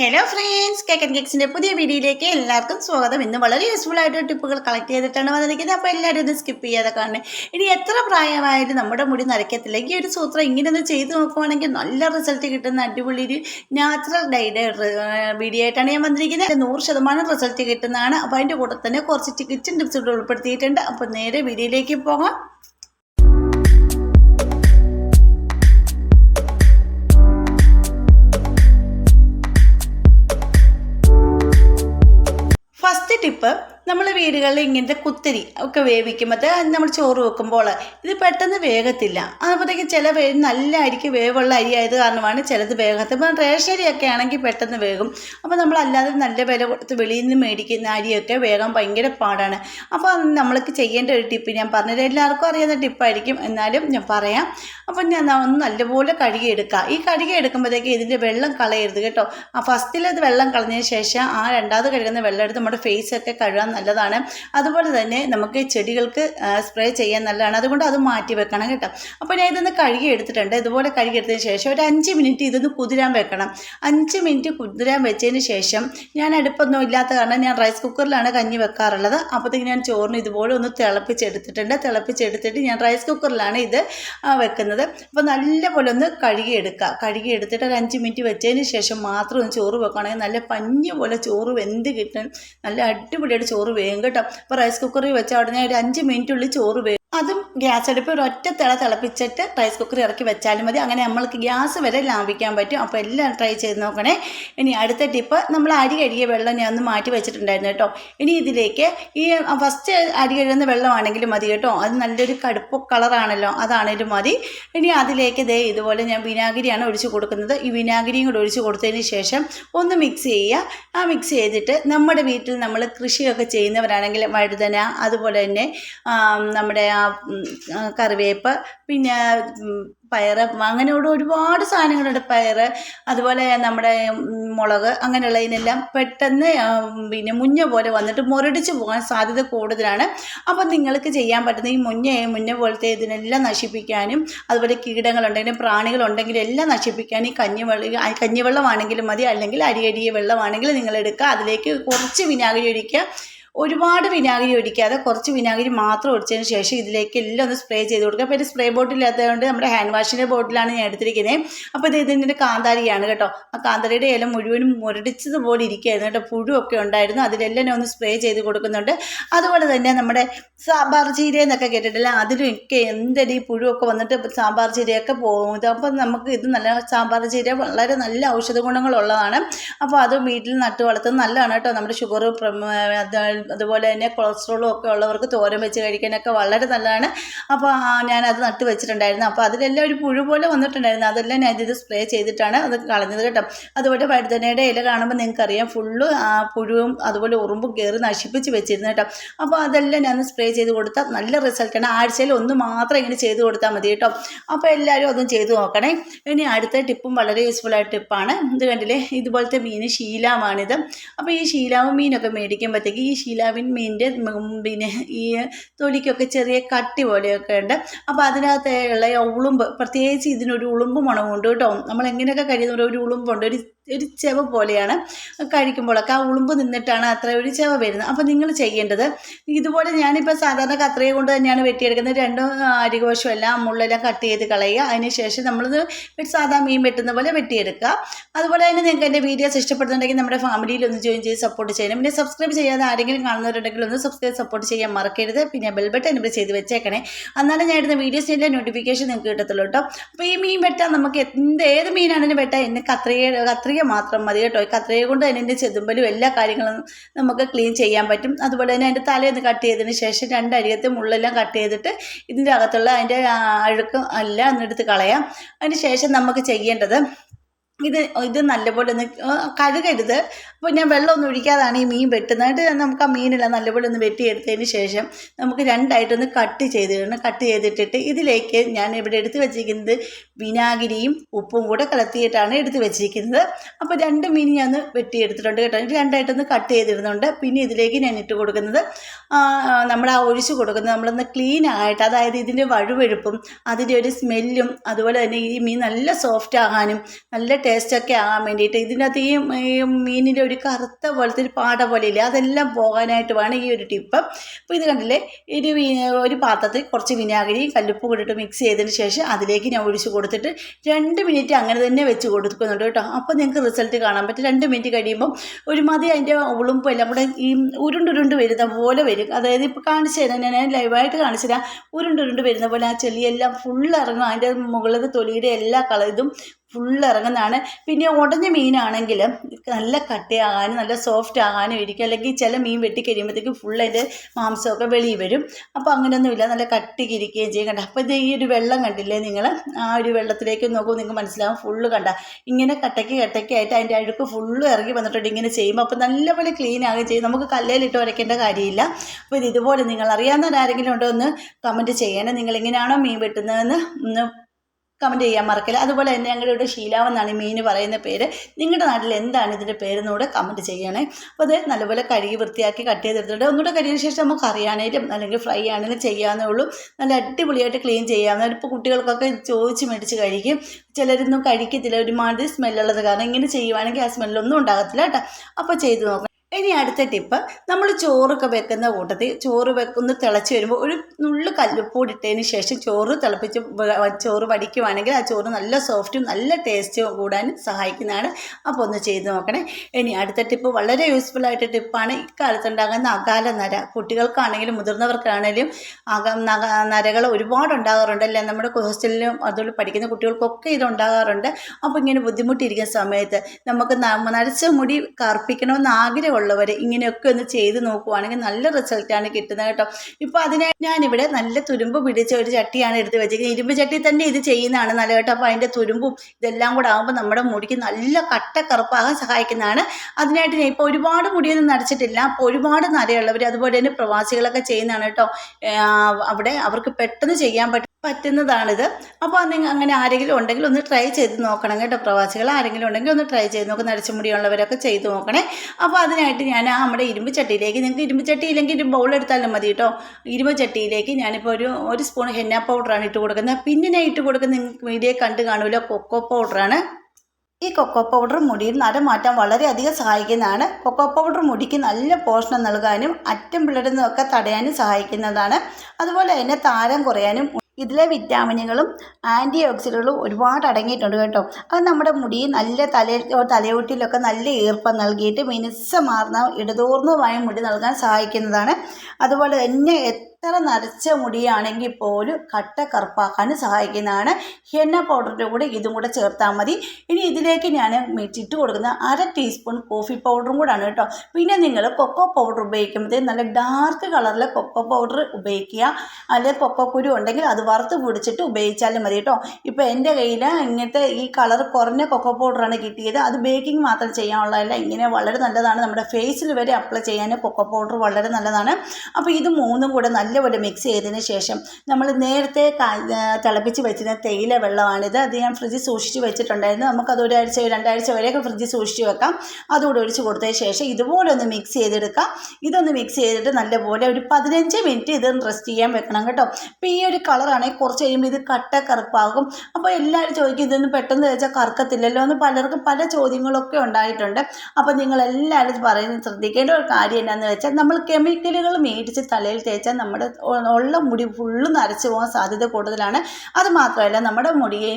Hello friends cake and കേക്സിന്റെ പുതിയ വീഡിയോയിലേക്ക് എല്ലാവർക്കും സ്വാഗതം. ഇന്ന് വളരെ യൂസ്ഫുൾ ആയിട്ട് ടിപ്പുകൾ കളക്ട് ചെയ്തിട്ടാണ് വന്നിരിക്കുന്നത്. അപ്പോൾ എല്ലാവരും ഇത് സ്കിപ്പ് ചെയ്യാതെ കാണണേ. ഇനി എത്ര പ്രായമായാലും നമ്മുടെ മുടി നരയ്ക്കത്തില്ല. ഈ ഒരു സൂത്രം ഇങ്ങനെ ഒന്ന് ചെയ്ത് നോക്കുവാണെങ്കിൽ നല്ല റിസൾട്ട് കിട്ടുന്ന അടിപൊളി ഒരു നാച്ചുറൽ ഡൈയുടെ വീഡിയോ ആയിട്ടാണ് ഞാൻ വന്നിരിക്കുന്നത്. നൂറ് ശതമാനം റിസൾട്ട് കിട്ടുന്നതാണ്. അപ്പോൾ അതിന്റെ കൂടെ തന്നെ കുറച്ച് കിച്ചൺ ടിപ്സ് ഉൾപ്പെടുത്തിയിട്ടുണ്ട്. അപ്പോൾ നേരെ വീഡിയോയിലേക്ക് പോകാം. ഫസ്റ്റ് ടിപ്പ് നമ്മൾ വീടുകളിൽ ഇങ്ങനത്തെ കുത്തിരി ഒക്കെ വേവിക്കുമ്പോൾ നമ്മൾ ചോറ് വെക്കുമ്പോൾ ഇത് പെട്ടെന്ന് വേഗത്തില്ല അതുപോലത്തേക്ക് ചില നല്ല അരിക്ക് വേവുള്ള അരി ആയത് കാരണമാണ് ചിലത് വേഗത്ത് ഇപ്പം റേഷൻ അരിയൊക്കെ ആണെങ്കിൽ പെട്ടെന്ന് വേകും. അപ്പോൾ നമ്മൾ അല്ലാതെ നല്ല വില കൊടുത്ത് വെളിയിൽ നിന്ന് മേടിക്കുന്ന അരിയൊക്കെ വേഗം ഭയങ്കര പാടാണ്. അപ്പോൾ നമ്മൾക്ക് ചെയ്യേണ്ട ഒരു ടിപ്പ് ഞാൻ പറഞ്ഞത് എല്ലാവർക്കും അറിയാവുന്ന ടിപ്പായിരിക്കും. എന്നാലും ഞാൻ പറയാം. അപ്പോൾ ഞാൻ ഒന്ന് നല്ലപോലെ കഴുകിയെടുക്കുക ഈ കഴുകി കഴുകിയെടുക്കുമ്പോഴത്തേക്ക് ഇതിന്റെ വെള്ളം കളയരുത് കേട്ടോ. ആ ഫസ്റ്റിലത് വെള്ളം കളഞ്ഞതിന് ശേഷം ആ രണ്ടാമത് കഴുകുന്ന വെള്ളം എടുത്ത് നമ്മുടെ ഫേസൊക്കെ കഴുകാൻ നല്ലതാണ്. അതുപോലെ തന്നെ നമുക്ക് ചെടികൾക്ക് സ്പ്രേ ചെയ്യാൻ നല്ലതാണ്. അതുകൊണ്ട് അത് മാറ്റി വെക്കണം കേട്ടോ. അപ്പോൾ ഞാൻ ഇതൊന്ന് കഴുകി എടുത്തിട്ടുണ്ട്. ഇതുപോലെ കഴുകി എടുത്തതിന് ശേഷം ഒരു അഞ്ച് മിനിറ്റ് ഇതൊന്ന് കുതിരാൻ വെക്കണം. അഞ്ച് മിനിറ്റ് കുതിരാൻ വെച്ചതിന് ശേഷം ഞാൻ അടുപ്പൊന്നും ഇല്ലാത്ത കാരണം ഞാൻ റൈസ് കുക്കറിലാണ് കഞ്ഞി വെക്കാറുള്ളത്. അപ്പോഴത്തേക്ക് ഞാൻ ചോറിന് ഇതുപോലെ ഒന്ന് തിളപ്പിച്ചെടുത്തിട്ടുണ്ട്. തിളപ്പിച്ചെടുത്തിട്ട് ഞാൻ റൈസ് കുക്കറിലാണ് ഇത് വെക്കുന്നത്. അപ്പോൾ നല്ലപോലെ ഒന്ന് കഴുകി എടുക്കുക കഴുകി എടുത്തിട്ട് ഒരു അഞ്ച് മിനിറ്റ് വെച്ചതിന് ശേഷം മാത്രം ഒന്ന് ചോറ് വെക്കുകയാണെങ്കിൽ നല്ല പഞ്ഞ് പോലെ ചോറ് വെന്ത് കിട്ടും. നല്ല അടിപൊളിയായിട്ട് ചോറ് വേഗം കേട്ടോ. അപ്പോൾ റൈസ് കുക്കറിൽ വെച്ച ഉടനെ ഒരു അഞ്ച് മിനിറ്റുള്ളിൽ ചോറ് വേഗം അതും ഗ്യാസ് അടുപ്പ് ഒരു ഒറ്റ തിള തിളപ്പിച്ചിട്ട് റൈസ് കുക്കർ ഇറക്കി വെച്ചാലും മതി. അങ്ങനെ നമ്മൾക്ക് ഗ്യാസ് വരെ ലാഭിക്കാൻ പറ്റും. അപ്പോൾ എല്ലാം ട്രൈ ചെയ്ത് നോക്കണേ. ഇനി അടുത്ത ടിപ്പ് നമ്മൾ അരി കഴുകിയ വെള്ളം ഞാൻ ഒന്ന് മാറ്റി വെച്ചിട്ടുണ്ടായിരുന്നു കേട്ടോ. ഇനി ഇതിലേക്ക് ഈ ഫസ്റ്റ് അരി കഴുകുന്ന വെള്ളമാണെങ്കിലും മതി കേട്ടോ. അത് നല്ലൊരു കടുപ്പ് കളറാണല്ലോ അതാണേലും മതി. ഇനി അതിലേക്ക് ദേ ഇതുപോലെ ഞാൻ വിനാഗിരിയാണ് ഒഴിച്ച് കൊടുക്കുന്നത്. ഈ വിനാഗിരിയും കൂടെ ഒഴിച്ച് കൊടുത്തതിന് ശേഷം ഒന്ന് മിക്സ് ചെയ്യുക. ആ മിക്സ് ചെയ്തിട്ട് നമ്മുടെ വീട്ടിൽ നമ്മൾ കൃഷിയൊക്കെ ചെയ്യുന്നവരാണെങ്കിൽ വഴുതന അതുപോലെ തന്നെ നമ്മുടെ കറിവേപ്പ് പിന്നെ പയർ അങ്ങനെ ഒരുപാട് സാധനങ്ങളുണ്ട്. പയറ് അതുപോലെ നമ്മുടെ മുളക് അങ്ങനെയുള്ളതിനെല്ലാം പെട്ടെന്ന് പിന്നെ മുഞ്ഞ പോലെ വന്നിട്ട് മുരടിച്ച് പോകാൻ സാധ്യത കൂടുതലാണ്. അപ്പം നിങ്ങൾക്ക് ചെയ്യാൻ പറ്റുന്ന ഈ മുഞ്ഞ മുഞ്ഞ പോലത്തെ ഇതിനെല്ലാം നശിപ്പിക്കാനും അതുപോലെ കീടങ്ങളുണ്ടെങ്കിലും പ്രാണികളുണ്ടെങ്കിലും എല്ലാം നശിപ്പിക്കാനും ഈ കഞ്ഞിവെള്ളം കഞ്ഞിവെള്ളമാണെങ്കിലും മതി. അല്ലെങ്കിൽ അരിയരിയ വെള്ളമാണെങ്കിലും നിങ്ങൾ എടുക്കുക. അതിലേക്ക് കുറച്ച് വിനാഗിരി ഒഴിക്കുക. ഒരുപാട് വിനാഗിരി ഒഴിക്കാതെ കുറച്ച് വിനാഗിരി മാത്രം ഒഴിച്ചതിന് ശേഷം ഇതിലേക്ക് എല്ലാം ഒന്ന് സ്പ്രേ ചെയ്ത് കൊടുക്കുക. പിന്നെ സ്പ്രേ സ്പ്രേ ബോട്ടിലില്ലാത്തതുകൊണ്ട് നമ്മുടെ ഹാൻഡ് വാഷിന്റെ ബോട്ടിലാണ് ഞാൻ എടുത്തിരിക്കുന്നത് അപ്പോൾ ഇത് ഇതിന്റെ കാന്താരിയാണ് കേട്ടോ. ആ കാന്താരിയുടെ ഇല മുഴുവനും മുരടിച്ചതുപോലെ ഇരിക്കുകയായിരുന്നു കേട്ടോ. പുഴുവൊക്കെ ഉണ്ടായിരുന്നു. അതിലെല്ലാം ഒന്ന് സ്പ്രേ ചെയ്ത് കൊടുക്കുന്നുണ്ട്. അതുപോലെ തന്നെ നമ്മുടെ സാമ്പാർ ചീര എന്നൊക്കെ കേട്ടിട്ടില്ല? അതിലും ഒക്കെ എന്തടി പുഴുവൊക്കെ വന്നിട്ട് സാമ്പാർ ചീരയൊക്കെ പോകും അപ്പം നമുക്ക് ഇത് നല്ല സാമ്പാർ ചീര വളരെ നല്ല ഔഷധ ഗുണങ്ങളുള്ളതാണ്. അപ്പോൾ അത് വീട്ടിൽ നട്ട് വളർത്തുന്നത് നല്ലതാണ് കേട്ടോ. നമ്മുടെ ഷുഗർ അതുപോലെ തന്നെ കൊളസ്ട്രോളും ഒക്കെ ഉള്ളവർക്ക് തോരൻ വെച്ച് കഴിക്കാനൊക്കെ വളരെ നല്ലതാണ്. അപ്പോൾ ഞാനത് നട്ട് വെച്ചിട്ടുണ്ടായിരുന്നു. അപ്പോൾ അതിലെല്ലാം ഒരു പുഴു പോലെ വന്നിട്ടുണ്ടായിരുന്നു. അതെല്ലാം ഞാൻ ഇത് സ്പ്രേ ചെയ്തിട്ടാണ് അത് കളഞ്ഞത് കേട്ടോ. അതുപോലെ വഴുതനയുടെ ഇല കാണുമ്പോൾ നിങ്ങൾക്കറിയാം ഫുള്ള് ആ പുഴുവും അതുപോലെ ഉറുമ്പും കയറി നശിപ്പിച്ച് വെച്ചിരുന്നു കേട്ടോ. അപ്പോൾ അതെല്ലാം ഞാൻ സ്പ്രേ ചെയ്ത് കൊടുത്താൽ നല്ല റിസൾട്ടാണ് ആഴ്ചയിൽ ഒന്ന് മാത്രം ഇങ്ങനെ ചെയ്ത് കൊടുത്താൽ മതി കേട്ടോ. അപ്പോൾ എല്ലാവരും അതും ചെയ്ത് നോക്കണേ. ഇനി അടുത്ത ടിപ്പും വളരെ യൂസ്ഫുൾ ആയ ടിപ്പാണ് ഇത് കണ്ടില്ലേ? ഇതുപോലത്തെ മീൻ ശീലാവാണിത്. അപ്പോൾ ഈ ശീലാവും മീനൊക്കെ മേടിക്കുമ്പോഴത്തേക്ക് ഈ ശീലാവിൻ മീനിന്റെ പിന്നെ ഈ തൊലിക്കൊക്കെ ചെറിയ കട്ടി പോലെയൊക്കെ ഉണ്ട്. അപ്പോൾ അതിനകത്തുള്ള ഉളുമ്പ് പ്രത്യേകിച്ച് ഇതിനൊരു ഉളുമ്പ് മണമുണ്ട് കേട്ടോ. നമ്മൾ എങ്ങനെയൊക്കെ കഴിയുന്ന ഒരു ഉളുമ്പുണ്ട്. ഒരു ഒരു ചെവ പോലെയാണ് കഴിക്കുമ്പോഴൊക്കെ ആ ഉളുമ്പ് നിന്നിട്ടാണ് അത്ര ഒരു ചെവ വരുന്നത്. അപ്പോൾ നിങ്ങൾ ചെയ്യേണ്ടത് ഇതുപോലെ ഞാനിപ്പോൾ സാധാരണ കത്രയെ കൊണ്ട് തന്നെയാണ് വെട്ടിയെടുക്കുന്നത്. രണ്ടും അരികോശം എല്ലാം മുള്ളെല്ലാം കട്ട് ചെയ്ത് കളയുക. അതിനുശേഷം നമ്മളത് സാധാ മീൻ വെട്ടുന്ന പോലെ വെട്ടിയെടുക്കുക. അതുപോലെ തന്നെ നിങ്ങൾക്ക് എന്റെ വീഡിയോസ് ഇഷ്ടപ്പെടുന്നുണ്ടെങ്കിൽ നമ്മുടെ ഫാമിലിയിൽ ഒന്ന് ജോയിൻ ചെയ്ത് സപ്പോർട്ട് ചെയ്യണം. പിന്നെ സബ്സ്ക്രൈബ് ചെയ്യാതെ ആരെങ്കിലും കാണുന്നവരുണ്ടെങ്കിൽ ഒന്ന് സബ്സ്ക്രൈബ് സപ്പോർട്ട് ചെയ്യാൻ മറക്കരുത്. പിന്നെ ബെൽ ബട്ടൺ ഇവിടെ ചെയ്ത് വെച്ചേക്കണേ. എന്നാലും ഞാൻ ഇടുന്ന വീഡിയോസിന്റെ നോട്ടിഫിക്കേഷൻ നിങ്ങൾക്ക് കിട്ടത്തുള്ളൂ കേട്ടോ. അപ്പോൾ ഈ മീൻ വെട്ടാൻ നമുക്ക് എന്ത് ഏത് മീനാണെങ്കിലും വെട്ടാൻ എന്നെ കത്രിക കത്രിക മാത്രം മതി കേട്ടോ. ഈ കത്രിക കൊണ്ട് തന്നെ എന്റെ ചെതുമ്പലും എല്ലാ കാര്യങ്ങളും നമുക്ക് ക്ലീൻ ചെയ്യാൻ പറ്റും. അതുപോലെ തന്നെ അതിന്റെ തലേന്ന് കട്ട് ചെയ്തതിന് ശേഷം രണ്ടരികത്തെ മുള്ളെല്ലാം കട്ട് ചെയ്തിട്ട് ഇതിന്റെ അകത്തുള്ള അതിന്റെ അഴുക്കും എല്ലാം ഒന്ന് എടുത്ത് കളയാം. അതിന് ശേഷം നമുക്ക് ചെയ്യേണ്ടത് ഇത് ഇത് നല്ലപോലെ ഒന്ന് കഴുകരുത്. അപ്പോൾ ഞാൻ വെള്ളമൊന്നും ഒഴിക്കാതാണ് ഈ മീൻ വെട്ടുന്നത്. നമുക്ക് ആ മീനെല്ലാം നല്ലപോലെ ഒന്ന് വെട്ടിയെടുത്തതിന് ശേഷം നമുക്ക് രണ്ടായിട്ടൊന്ന് കട്ട് ചെയ്തിടണം കട്ട് ചെയ്തിട്ടിട്ട് ഇതിലേക്ക് ഞാൻ ഇവിടെ എടുത്ത് വെച്ചിരിക്കുന്നത് വിനാഗിരിയും ഉപ്പും കൂടെ കലർത്തിയിട്ടാണ് എടുത്ത് വെച്ചിരിക്കുന്നത്. അപ്പോൾ രണ്ട് മീൻ ഞാൻ ഒന്ന് വെട്ടിയെടുത്തിട്ടുണ്ട് കേട്ടോ. രണ്ടായിട്ടൊന്ന് കട്ട് ചെയ്തിടുന്നുണ്ട് പിന്നെ ഇതിലേക്ക് ഞാൻ ഇട്ട് കൊടുക്കുന്നത് നമ്മൾ ആ ഒഴിച്ച് കൊടുക്കുന്നത് നമ്മളൊന്ന് ക്ലീൻ ആയിട്ട് അതായത് ഇതിന്റെ വഴുവഴുപ്പും അതിന്റെ ഒരു സ്മെല്ലും അതുപോലെ തന്നെ ഈ മീൻ നല്ല സോഫ്റ്റ് ആകാനും നല്ല ടേസ്റ്റൊക്കെ ആകാൻ വേണ്ടിയിട്ട് ഇതിനകത്ത് ഈ മീനിന്റെ ഒരു കറുത്ത പോലത്തെ ഒരു പാട പോലെ ഇല്ലേ? അതെല്ലാം പോകാനായിട്ട് വേണം ഈ ഒരു ടിപ്പ് അപ്പോൾ ഇത് കണ്ടില്ലേ? ഒരു ഒരു പാത്രത്തിൽ കുറച്ച് വിനാഗിരി കല്ലുപ്പ് കൂടിയിട്ട് മിക്സ് ചെയ്തതിന് ശേഷം അതിലേക്ക് ഞാൻ ഒഴിച്ച് കൊടുത്തിട്ട് രണ്ട് മിനിറ്റ് അങ്ങനെ തന്നെ വെച്ച് കൊടുക്കുന്നുണ്ട് കേട്ടോ. അപ്പോൾ നിങ്ങൾക്ക് റിസൾട്ട് കാണാൻ പറ്റും. രണ്ട് മിനിറ്റ് കഴിയുമ്പം ഒരു മതി അതിന്റെ ഉളുമ്പും എല്ലാം കൂടെ ഈ ഉരുണ്ടുരുണ്ട് വരുന്ന പോലെ വരും. അതായത് ഇപ്പോൾ കാണിച്ചു തരാം ഞാൻ ലൈവായിട്ട് കാണിച്ചു തരാം. ഉരുണ്ടുരുണ്ട് വരുന്ന പോലെ ആ ചെളിയെല്ലാം ഫുൾ ഇറങ്ങും. അതിന്റെ മുകളിൽ തൊലിയുടെ എല്ലാ കള ഇതും ഫുൾ ഇറങ്ങുന്നതാണ് പിന്നെ ഉടഞ്ഞ മീനാണെങ്കിൽ നല്ല കട്ടിയാകാനും നല്ല സോഫ്റ്റ് ആകാനും ഇരിക്കും അല്ലെങ്കിൽ ചില മീൻ വെട്ടി ഫുള്ള് ഫുൾ അതിന്റെ മാംസമൊക്കെ വെളിയിൽ വരും. അപ്പോൾ അങ്ങനെയൊന്നുമില്ല. നല്ല കട്ടിക്ക് ഇരിക്കുകയും ചെയ്യും കണ്ട. അപ്പോൾ ഈ ഒരു വെള്ളം കണ്ടില്ലേ നിങ്ങൾ ആ ഒരു വെള്ളത്തിലേക്ക് നോക്കുമ്പോൾ നിങ്ങൾക്ക് മനസ്സിലാവും. ഫുള്ള് കണ്ട. ഇങ്ങനെ കട്ടയ്ക്ക് കട്ടയ്ക്കായിട്ട് അതിന്റെ അഴുക്ക് ഫുള്ള് ഇറങ്ങി വന്നിട്ടുണ്ട് ഇങ്ങനെ ചെയ്യുമ്പോൾ അപ്പോൾ നല്ലപോലെ ക്ലീൻ ആകുകയും ചെയ്യും. നമുക്ക് കല്ലേലിട്ട് വരയ്ക്കേണ്ട കാര്യമില്ല. അപ്പോൾ ഇത് ഇതുപോലെ നിങ്ങൾ അറിയാവുന്നവരാരെങ്കിലും ഉണ്ടോ ഒന്ന് കമന്റ് ചെയ്യണേ. നിങ്ങൾ എങ്ങനെയാണോ മീൻ വെട്ടുന്നതെന്ന് ഒന്ന് കമന്റ് ചെയ്യാൻ മറക്കില്ല. അതുപോലെ തന്നെ ഞങ്ങളുടെ ഇവിടെ ശീലാവെന്നാണ് മീൻ പറയുന്ന പേര്. നിങ്ങളുടെ നാട്ടിൽ എന്താണ് ഇതിന്റെ പേരെന്നൂടെ കമന്റ് ചെയ്യണേ. അപ്പോൾ അത് നല്ലപോലെ കഴുകി വൃത്തിയാക്കി കട്ട് ചെയ്തെടുത്തിട്ട് ഒന്നുകൂടെ കഴുകിയ ശേഷം നമുക്ക് അറിയാനേലും അല്ലെങ്കിൽ ഫ്രൈ ആണെങ്കിലും ചെയ്യാവുന്നേ ഉള്ളൂ. നല്ല അടിപൊളിയായിട്ട് ക്ലീൻ ചെയ്യാവുന്ന ഇപ്പോൾ കുട്ടികൾക്കൊക്കെ ചോദിച്ച് മേടിച്ച് കഴിക്കും. ചിലരൊന്നും കഴിക്കത്തില്ല. ഒരുമാതിരി സ്മെല്ലുള്ളത് കാരണം ഇങ്ങനെ ചെയ്യുവാണെങ്കിൽ ആ സ്മെല്ലൊന്നും ഉണ്ടാകത്തില്ല കേട്ടോ. അപ്പോൾ ചെയ്ത് നോക്കാം ഇനി അടുത്ത ടിപ്പ് നമ്മൾ ചോറൊക്കെ വെക്കുന്ന കൂട്ടത്തിൽ ചോറ് വെക്കുന്ന തിളച്ച് വരുമ്പോൾ ഒരു നുള്ളു കല്ലുപ്പൂടി ഇട്ടതിന് ശേഷം ചോറ് തിളപ്പിച്ച് ചോറ് വടിക്കുവാണെങ്കിൽ ആ ചോറ് നല്ല സോഫ്റ്റും നല്ല ടേസ്റ്റും കൂടാൻ സഹായിക്കുന്നതാണ്. അപ്പോൾ ഒന്ന് ചെയ്ത് നോക്കണേ. ഇനി അടുത്ത ടിപ്പ് വളരെ യൂസ്ഫുൾ ആയിട്ട് ടിപ്പാണ് ഇക്കാലത്തുണ്ടാകുന്ന അകാല നര. കുട്ടികൾക്കാണെങ്കിലും മുതിർന്നവർക്കാണെങ്കിലും അക നരകൾ ഒരുപാട് ഉണ്ടാകാറുണ്ട് അല്ലേ? നമ്മുടെ ഹോസ്റ്റലിലും അതുപോലെ പഠിക്കുന്ന കുട്ടികൾക്കൊക്കെ ഇത് ഉണ്ടാകാറുണ്ട്. അപ്പോൾ ഇങ്ങനെ ബുദ്ധിമുട്ടിയിരിക്കുന്ന സമയത്ത് നമുക്ക് നരച്ച മുടി കറുപ്പിക്കണമെന്ന് ആഗ്രഹമുള്ളവർ ഇങ്ങനെയൊക്കെ ഒന്ന് ചെയ്ത് നോക്കുവാണെങ്കിൽ നല്ല റിസൾട്ടാണ് കിട്ടുന്നത് കേട്ടോ. ഇപ്പോൾ അതിനെ ഞാനിവിടെ നല്ല തുരുമ്പ് പിടിച്ച ഒരു ചട്ടിയാണ് എടുത്ത് വെച്ചിരിക്കുന്നത്. ഇരുമ്പ് ചട്ടി തന്നെ ഇത് ചെയ്യുന്നതാണ് നല്ല കേട്ടോ. അപ്പോൾ അതിന്റെ തുരുമ്പും ഇതെല്ലാം കൂടെ ആകുമ്പോൾ നമ്മുടെ മുടിക്ക് നല്ല കട്ട കറുപ്പാകാൻ സഹായിക്കുന്നതാണ്. അതിനായിട്ട് ഞാൻ ഇപ്പോൾ ഒരുപാട് മുടിയൊന്നും നടച്ചിട്ടില്ല അപ്പോൾ ഒരുപാട് നരയുള്ളവർ അതുപോലെ തന്നെ പ്രവാസികളൊക്കെ ചെയ്യുന്നതാണ് കേട്ടോ. അവിടെ അവർക്ക് പെട്ടെന്ന് ചെയ്യാൻ പറ്റും പറ്റുന്നതാണിത്. അപ്പോൾ നിങ്ങൾ അങ്ങനെ ആരെങ്കിലും ഉണ്ടെങ്കിൽ ഒന്ന് ട്രൈ ചെയ്ത് നോക്കണം കേട്ടോ പ്രവാസികൾ. ആരെങ്കിലും ഉണ്ടെങ്കിൽ ഒന്ന് ട്രൈ ചെയ്ത് നോക്കുക മുടിയുള്ളവരൊക്കെ ചെയ്ത് നോക്കണേ. അപ്പോൾ അതിനായിട്ട് ഞാൻ നമ്മുടെ ഇരുമ്പ് ചട്ടിയിലേക്ക് നിങ്ങൾക്ക് ഇരുമ്പ് ചട്ടി ഇല്ലെങ്കിൽ ഒരു ബൗൾ എടുത്താലും മതി കേട്ടോ. ഇരുമ്പ് ചട്ടിയിലേക്ക് ഞാനിപ്പോൾ ഒരു ഒരു സ്പൂൺ ഹെന്ന പൗഡറാണ് ഇട്ട് കൊടുക്കുന്നത്. പിന്നെ ഞാൻ ഇട്ട് കൊടുക്കുന്ന നിങ്ങൾക്ക് വീഡിയോ കണ്ട് കാണുമല്ലോ കൊക്കോ പൗഡറാണ് ഈ കൊക്കോ പൗഡർ മുടിയിൽ നര മാറ്റാൻ വളരെയധികം സഹായിക്കുന്നതാണ്. കൊക്കോ പൗഡർ മുടിക്ക് നല്ല പോഷണം നൽകാനും അറ്റം പിളരുന്നതൊക്കെ തടയാനും സഹായിക്കുന്നതാണ്. അതുപോലെ തന്നെ താരം കുറയാനും ഇതിലെ വിറ്റാമിനുകളും ആന്റി ഓക്സിഡന്റുകളും ഒരുപാട് അടങ്ങിയിട്ടുണ്ട് കേട്ടോ. അത് നമ്മുടെ മുടി നല്ല തല തലയോട്ടിലൊക്കെ നല്ല ഈർപ്പം നൽകിയിട്ട് മിനുസമാർന്ന ഇടതൂർന്നുമായ മുടി നൽകാൻ സഹായിക്കുന്നതാണ്. അതുപോലെ തന്നെ എത്ര നരച്ച മുടിയാണെങ്കിൽ പോലും കട്ട കറുപ്പാക്കാൻ സഹായിക്കുന്നതാണ് ഹെന്ന പൗഡറിന്റെ കൂടെ ഇതും കൂടെ ചേർത്താൽ മതി. ഇനി ഇതിലേക്ക് ഞാൻ ഇട്ട് കൊടുക്കുന്ന അര ടീസ്പൂൺ കോഫി പൗഡറും കൂടാണ് കേട്ടോ. പിന്നെ നിങ്ങൾ കൊക്കോ പൗഡർ ഉപയോഗിക്കുമ്പോൾ നല്ല ഡാർക്ക് കളറിലെ കൊക്കോ പൗഡർ ഉപയോഗിക്കുക. അല്ലെങ്കിൽ കൊക്കോ കുരു ഉണ്ടെങ്കിൽ അത് വറുത്ത് പൊടിച്ചിട്ട് ഉപയോഗിച്ചാലും മതി കേട്ടോ. ഇപ്പോൾ എന്റെ കയ്യിൽ ഇങ്ങനത്തെ ഈ കളർ കുറഞ്ഞ കൊക്കോ പൗഡറാണ് കിട്ടിയത്. അത് ബേക്കിംഗ് മാത്രം ചെയ്യാനുള്ളതല്ല. ഇങ്ങനെ വളരെ നല്ലതാണ്. നമ്മുടെ ഫേസിൽ വരെ അപ്ലൈ ചെയ്യാൻ കൊക്കോ പൗഡർ വളരെ നല്ലതാണ്. അപ്പോൾ ഇത് മൂന്നും കൂടെ നല്ലപോലെ മിക്സ് ചെയ്തതിന് ശേഷം നമ്മൾ നേരത്തെ തിളപ്പിച്ച് വെച്ചിരുന്ന തേയില വെള്ളമാണിത്. അത് ഞാൻ ഫ്രിഡ്ജിൽ സൂക്ഷിച്ച് വെച്ചിട്ടുണ്ടായിരുന്നു. നമുക്കത് ഒരാഴ്ച രണ്ടാഴ്ച വരെയൊക്കെ ഫ്രിഡ്ജിൽ സൂക്ഷിച്ച് വെക്കാം. അതുകൂടെ ഒഴിച്ച് കൊടുത്തതിന് ശേഷം ഇതുപോലെ ഒന്ന് മിക്സ് ചെയ്തെടുക്കാം. ഇതൊന്ന് മിക്സ് ചെയ്തിട്ട് നല്ലപോലെ ഒരു പതിനഞ്ച് മിനിറ്റ് ഇത് റെസ്റ്റ് ചെയ്യാൻ വെക്കണം കേട്ടോ. ഇപ്പം ഈ ഒരു കളറാണെങ്കിൽ കുറച്ച് കഴിയുമ്പോൾ ഇത് കട്ട കറുപ്പാകും. അപ്പോൾ എല്ലാവരും ചോദിക്കും ഇതൊന്നും പെട്ടെന്ന് വെച്ചാൽ കറുക്കത്തില്ലല്ലോ? എന്ന് പലർക്കും പല ചോദ്യങ്ങളൊക്കെ ഉണ്ടായിട്ടുണ്ട്. അപ്പോൾ നിങ്ങളെല്ലാവരും പറയുന്നത് ശ്രദ്ധിക്കേണ്ട ഒരു കാര്യം എന്താണെന്ന് വെച്ചാൽ നമ്മൾ കെമിക്കലുകൾ മേടിച്ച് തലയിൽ തേച്ചാൽ നമ്മുടെ ഉള്ള മുടി ഫുള്ളും നരച്ചു പോകാൻ സാധ്യത കൂടുതലാണ്. അത് മാത്രമല്ല നമ്മുടെ മുടിയെ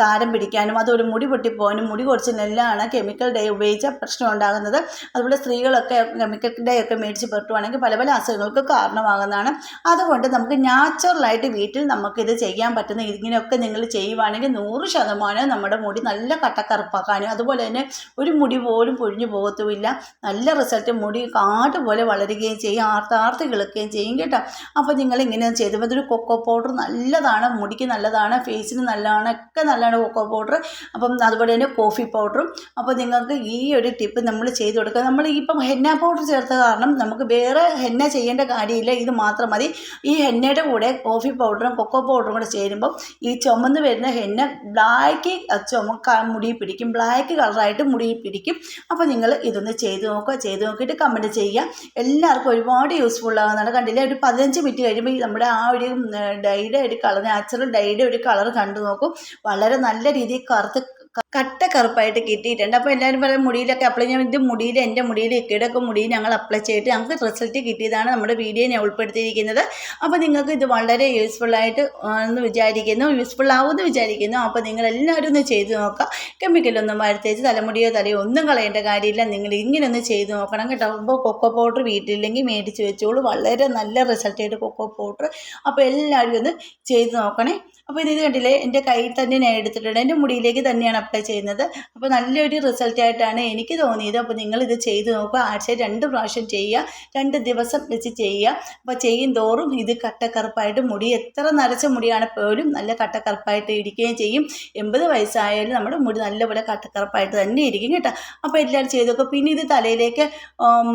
താരം പിടിക്കാനും അതുപോലെ മുടി പൊട്ടിപ്പോകാനും മുടി കുറച്ചിനെല്ലാമാണ് കെമിക്കൽ ഡേ ഉപയോഗിച്ച പ്രശ്നം ഉണ്ടാകുന്നത്. അതുപോലെ സ്ത്രീകളൊക്കെ കെമിക്കൽ ഡേ ഒക്കെ മേടിച്ച് പെട്ടുവാണെങ്കിൽ പല പല അസുഖങ്ങൾക്ക് കാരണമാകുന്നതാണ്. അതുകൊണ്ട് നമുക്ക് നാച്ചുറലായിട്ട് വീട്ടിൽ നമുക്കിത് ചെയ്യാൻ പറ്റുന്ന ഇങ്ങനെയൊക്കെ നിങ്ങൾ ചെയ്യുവാണെങ്കിൽ നൂറ് ശതമാനം നമ്മുടെ മുടി നല്ല കട്ടക്കറുപ്പാക്കാനും അതുപോലെ തന്നെ ഒരു മുടി പോലും പൊഴിഞ്ഞു പോകത്തുമില്ല. നല്ല റിസൾട്ട് മുടി കാട് പോലെ വളരുകയും ചെയ്യും ആർത്താർത്ത് കിളുക്കുകയും ചെയ്യും. കേട്ടോ. അപ്പോൾ നിങ്ങൾ ഇങ്ങനെ ചെയ്ത് അതൊരു കൊക്കോ പൗഡർ നല്ലതാണ് മുടിക്ക് നല്ലതാണ് ഫേസിന് നല്ലതാണ് ഒക്കെ നല്ലതാണ് കൊക്കോ പൗഡർ അപ്പം അതുപോലെ തന്നെ കോഫി പൗഡറും അപ്പോൾ നിങ്ങൾക്ക് ഈ ഒരു ടിപ്പ് നമ്മൾ ചെയ്ത് കൊടുക്കുക നമ്മൾ ഇപ്പം ഹെന്ന പൗഡർ ചേർത്ത കാരണം നമുക്ക് വേറെ ഹെന്ന ചെയ്യേണ്ട കാര്യമില്ല. ഇത് മാത്രം മതി. ഈ ഹെന്നയുടെ കൂടെ കോഫി പൗഡറും കൊക്കോ പൗഡറും കൂടെ ചേരുമ്പം ഈ ചുമന്ന് വരുന്ന ഹെന്ന ബ്ലാക്ക് ചുമ ക- മുടി പിടിക്കും. ബ്ലാക്ക് കളറായിട്ട് മുടി പിടിക്കും. അപ്പോൾ നിങ്ങൾ ഇതൊന്ന് ചെയ്ത് നോക്കുക. ചെയ്ത് നോക്കിയിട്ട് കമന്റ് ചെയ്യുക. എല്ലാവർക്കും ഒരുപാട് യൂസ്ഫുൾ ആകുന്നതാണ് കണ്ടില്ലേ? ഒരു പതിനഞ്ച് മിനിറ്റ് കഴിയുമ്പോൾ നമ്മുടെ ആ ഒരു ഡൈയുടെ ഒരു കളർ നാച്ചുറൽ ഡൈയുടെ ഒരു കളർ കണ്ടു നോക്കും. വളരെ നല്ല രീതിയിൽ കറുത്ത് കട്ട കറുപ്പായിട്ട് കിട്ടിയിട്ടുണ്ട്. അപ്പോൾ എല്ലാവരും പറയും മുടിയിലൊക്കെ അപ്ലൈ ചെയ്യാൻ ഇത് മുടിയിൽ എന്റെ മുടിയിൽ ഇക്കയുടെയൊക്കെ മുടിയിൽ ഞങ്ങൾ അപ്ലൈ ചെയ്തിട്ട് ഞങ്ങൾക്ക് റിസൾട്ട് കിട്ടിയതാണ് നമ്മുടെ വീഡിയോ ഞാൻ ഉൾപ്പെടുത്തിയിരിക്കുന്നത്. അപ്പോൾ നിങ്ങൾക്ക് ഇത് വളരെ യൂസ്ഫുൾ ആയിട്ട് എന്ന് വിചാരിക്കുന്നു യൂസ്ഫുൾ ആവുമെന്ന് വിചാരിക്കുന്നു. അപ്പോൾ നിങ്ങൾ എല്ലാവരും ഒന്ന് ചെയ്ത് നോക്കാം കെമിക്കലൊന്നും വരുത്തേച്ച് തലമുടിയോ തലയോ ഒന്നും കളയേണ്ട കാര്യമില്ല. നിങ്ങൾ ഇങ്ങനെ ഒന്ന് ചെയ്ത് നോക്കണം കേട്ടോ. അപ്പോൾ കൊക്കോ പൗഡർ വീട്ടിലില്ലെങ്കിൽ മേടിച്ച് വെച്ചോളൂ. വളരെ നല്ല റിസൾട്ടായിട്ട് കൊക്കോ പൗഡർ അപ്പോൾ എല്ലാവരും ഒന്ന് ചെയ്ത് നോക്കണേ. അപ്പോൾ ഇത് കണ്ടില്ലേ? എന്റെ കയ്യിൽ തന്നെ ഞാൻ എടുത്തിട്ടുണ്ട്. എന്റെ മുടിയിലേക്ക് തന്നെയാണ് അപ്ലൈ ചെയ്യുന്നത്. അപ്പോൾ നല്ലൊരു റിസൾട്ടായിട്ടാണ് എനിക്ക് തോന്നിയത്. അപ്പോൾ നിങ്ങൾ ഇത് ചെയ്ത് നോക്കുക. ആഴ്ചയിൽ രണ്ട് പ്രാവശ്യം ചെയ്യുക. രണ്ട് ദിവസം വെച്ച് ചെയ്യുക. അപ്പോൾ ചെയ്യും തോറും ഇത് കട്ടക്കറുപ്പായിട്ട് മുടി എത്ര നരച്ച മുടിയാണ് പോലും നല്ല കട്ടക്കറുപ്പായിട്ട് ഇരിക്കുകയും ചെയ്യും. എൺപത് വയസ്സായാലും നമ്മുടെ മുടി നല്ലപോലെ കട്ടക്കറുപ്പായിട്ട് തന്നെ ഇരിക്കും കേട്ടോ. അപ്പോൾ എല്ലാവരും ചെയ്ത് നോക്കുക പിന്നെ ഇത് തലയിലേക്ക്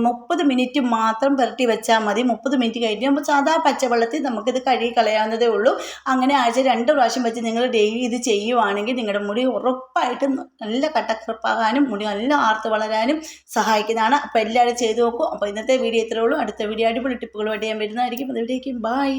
മുപ്പത് മിനിറ്റ് മാത്രം പുരട്ടി വെച്ചാൽ മതി. മുപ്പത് മിനിറ്റ് കഴിഞ്ഞ് സാധാ പച്ചവെള്ളത്തിൽ നമുക്കിത് കഴുകി കളയാവുന്നതേ ഉള്ളൂ. അങ്ങനെ ആഴ്ച രണ്ട് പ്രാവശ്യം വെച്ച് നിങ്ങൾ ഡെയിലി ഇത് ചെയ്യുവാണെങ്കിൽ നിങ്ങളുടെ മുടി ഉറപ്പായിട്ടും നല്ല കട്ടക്കറുപ്പാകാനും മുടി നല്ല ആർത്ത് വളരാനും സഹായിക്കുന്നതാണ്. അപ്പോൾ എല്ലാവരും ചെയ്തു നോക്കൂ. അപ്പോൾ ഇന്നത്തെ വീഡിയോ ഇത്രേ ഉള്ളൂ. അടുത്ത വീഡിയോ അടിപൊളി ടിപ്പുകളുമായിട്ട് ഞാൻ വരുന്നതായിരിക്കും. അതിവിടേക്കും ബായ്